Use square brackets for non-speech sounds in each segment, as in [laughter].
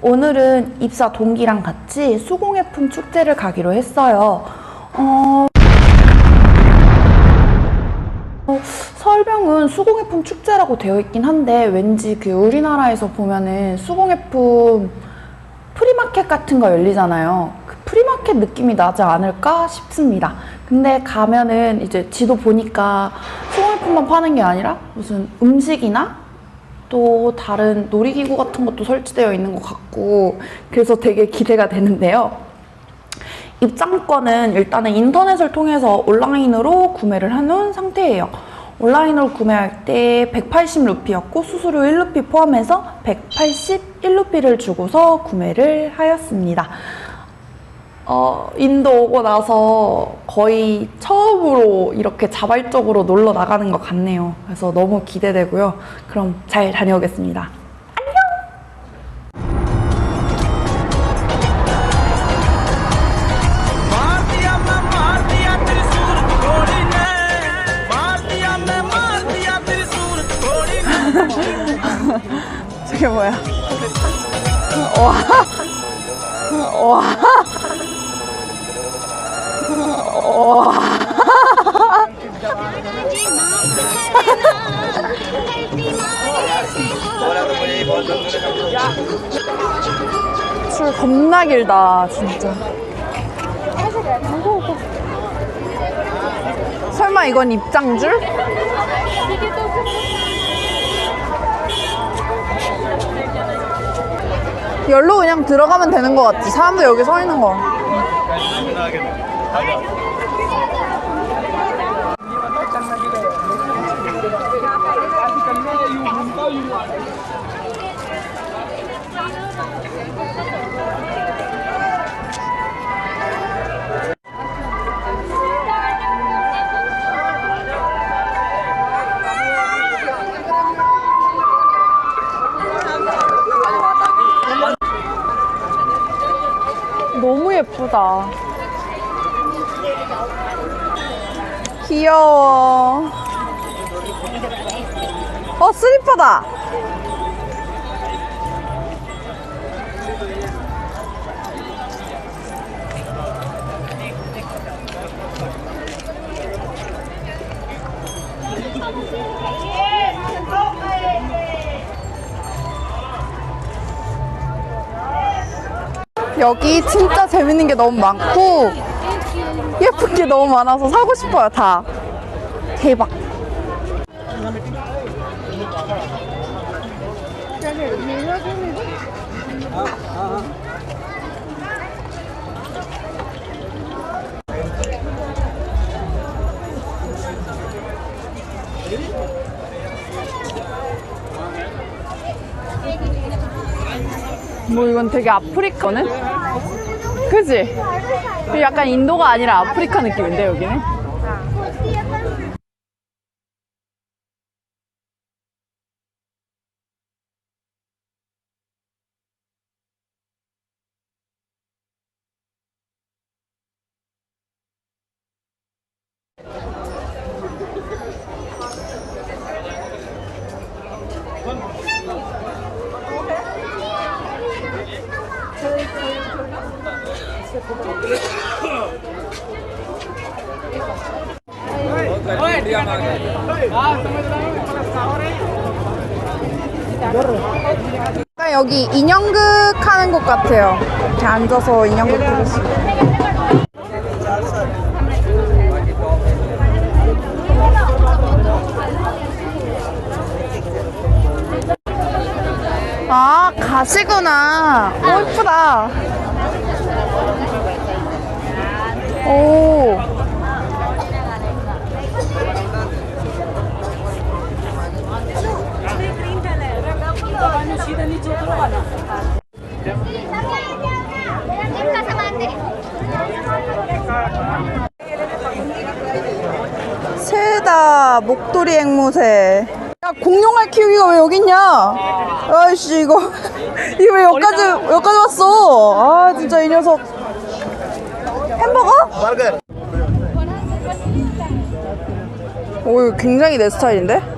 오늘은 입사 동기랑 같이 수공예품 축제를 가기로 했어요. 어, 어, 설명은 수공예품 축제라고 되어 있긴 한데 왠지 그 우리나라에서 보면은 수공예품 프리마켓 같은 거 열리잖아요. 그 프리마켓 느낌이 나지 않을까 싶습니다. 근데 가면은 이제 지도 보니까 수공예품만 파는 게 아니라 무슨 음식이나 또 다른 놀이기구 같은 것도 설치되어 있는 것 같고 그래서 되게 기대가 되는데요. 입장권은 일단은 인터넷을 통해서 온라인으로 구매를 해놓은 상태예요. 온라인으로 구매할 때 180루피였고 수수료 1루피 포함해서 181루피를 주고서 구매를 하였습니다. 어, 인도 오고 나서 거의 처음으로 이렇게 자발적으로 놀러 나가는 것 같네요. 그래서 너무 기대되고요. 그럼 잘 다녀오겠습니다. [laughs] 저게 뭐야? [laughs] 와. [laughs] 와. 와. 줄 겁나 길다, 진짜. 설마 이건 입장줄? 열로 그냥 들어가면 되는 것 같지. 사람들 여기 서 있는 거. 너무 예쁘다. 귀여워. 어, 슬리퍼다. 여기 진짜 재밌는 게 너무 많고 예쁜 게 너무 많아서 사고 싶어요 다 대박 뭐 이건 되게 아프리카네? 그지? 약간 인도가 아니라 아프리카 느낌인데 여기는? 약간 여기 인형극 하는 곳 같아요. 이렇게 앉아서 인형극 보고 있어요. 아, 가시구나. 오, 이쁘다. 오. 목도리 앵무새. 야 공룡알 키우기가 왜 여기 있냐? 아이씨 이거. [laughs] 이거 왜 여기까지 여기까지 왔어? 아 진짜 이 녀석. 햄버거? 오 이거 굉장히 내 스타일인데?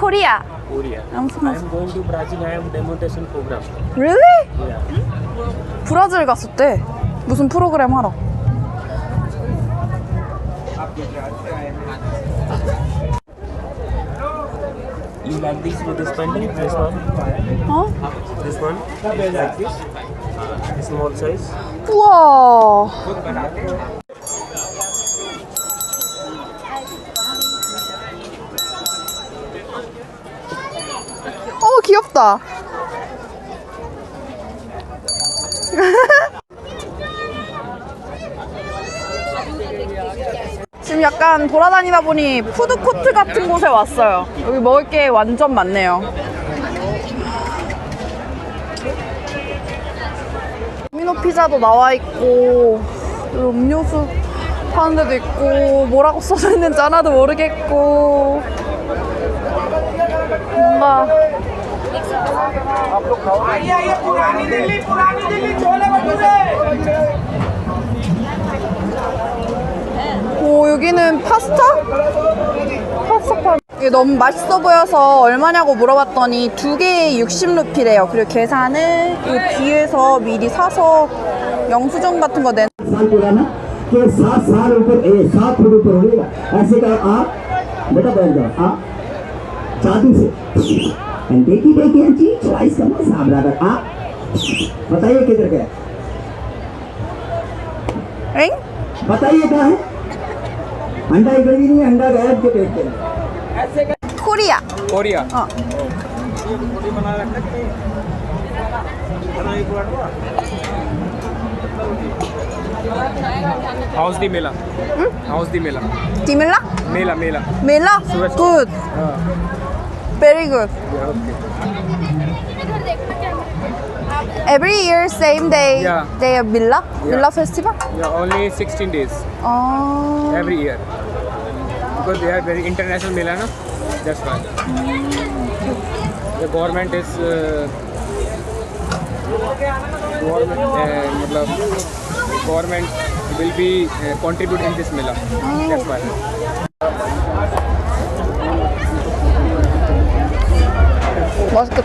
Korea. Korea. I'm going to Brazil. I am demonstration program. Really? Yeah. 브라질 갔었대. 무슨 프로그램 하러? You like this with this pendant? This one? 어? This one? Like this? Small size? 우와. 어 귀엽다. [laughs] 지금 약간 돌아다니다 보니 푸드코트 같은 곳에 왔어요. 여기 먹을 게 완전 많네요. 도미노 피자도 나와 있고 음료수 파는 데도 있고 뭐라고 써져 있는지 하나도 모르겠고 뭔가 오 여기는 파스타? 파스타 파 이게 너무 맛있어 보여서 얼마냐고 물어봤더니 두 개에 60루피래요 그리고 계산을 이 뒤에서 미리 사서 영수증 같은 거 내. साल पुराना कि सात साल ऊपर ए, सात फुट ऊपर होगा ऐसे का आप बेटा बैठ जाओ आप जादू से and Becky Becky and G twice. Come on, Sam brother. Up. बताइए किधर गया? रिंग बताइए कहाँ है? अंडा इधर भी नहीं अंडा गया आपके पेट के ऐसे कोरिया। कोरिया। हाँ। बना रखा है house the Mela. Hmm? How's the mela. The mela? Mela mela. Mela? Good. हाँ। Very good. Every year, same day, yeah. they have Villa, yeah. Festival? Yeah, only 16 days. Oh. Every year. Because they are very international Milano, that's why. Mm. The government is... Uh, government, uh, government will be uh, contributing this Mila. That's why.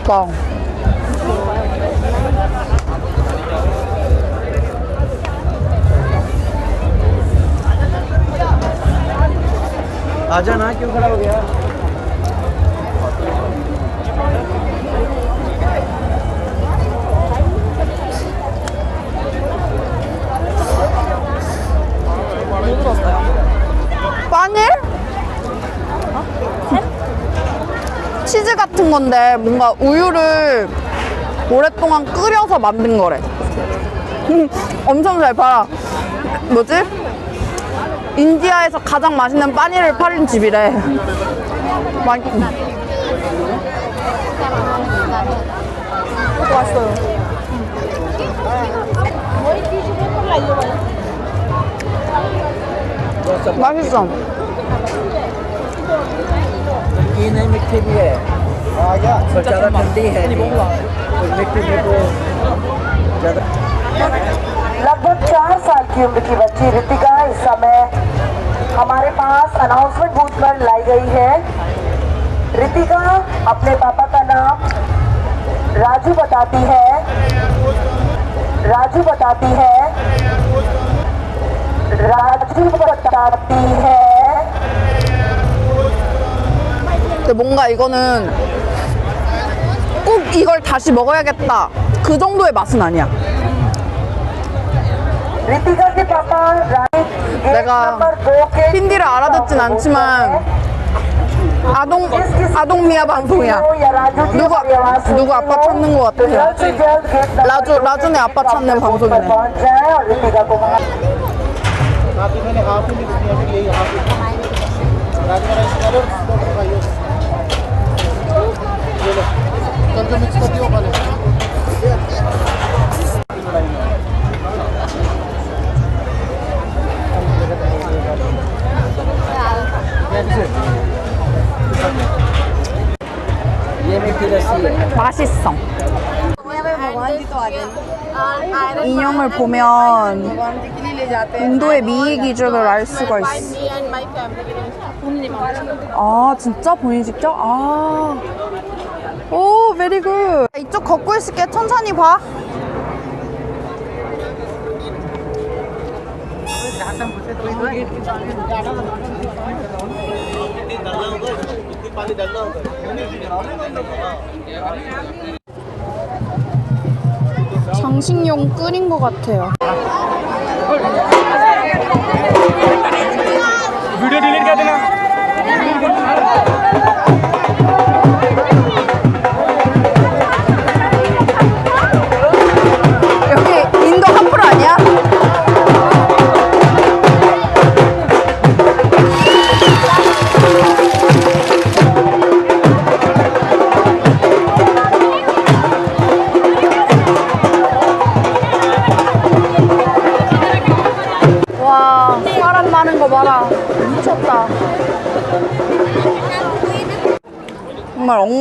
con आजा ना क्यों खड़ा हो गया? 만든 건데 뭔가 우유를 오랫동안 끓여서 만든 거래. [laughs] 엄청 잘 팔아. 뭐지? 인디아에서 가장 맛있는 빠니를 팔린 집이래. [laughs] 많이 왔어요. 맛있어. 이놈의 TV에 आ गया पर ज़्यादा ठंडी है तो मिट्टी में तो ज़्यादा लगभग चार साल की उम्र की बच्ची रितिका इस समय हमारे पास अनाउंसमेंट बूथ पर लाई गई है रितिका अपने पापा का नाम राजू बताती है राजू बताती है राजू बताती है 근데 뭔가 이거는 꼭 이걸 다시 먹어야겠다 그 정도의 맛은 아니야 내가 힌디를 알아듣진 않지만 아동 아동 미아 방송이야. 누구 누구 아빠 찾는 것 같아요. 라주 라준의 아빠 찾는 방송이네. पहुंच जाए और रितिका को वहां ये मिट्टी लस्सी है 맛있어. 인형을 보면 인도의 미의 기준을 알 수가 있어. 아 진짜 본인 직접? 아. 오 베리 굿. 이쪽 걷고 있을게. 천천히 봐. 장식용 끓인 것 같아요.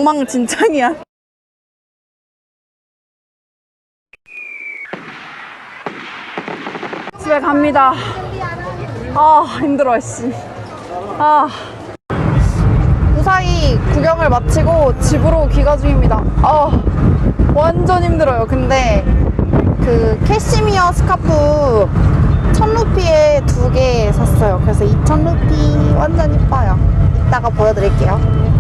엉망진창이야 집에 갑니다. 아 힘들어 씨. 아 무사히 구경을 마치고 집으로 귀가 중입니다. 아 완전 힘들어요. 근데 그 캐시미어 스카프 천 루피에 두 개 샀어요. 그래서 2천 루피 완전 이뻐요. 이따가 보여드릴게요.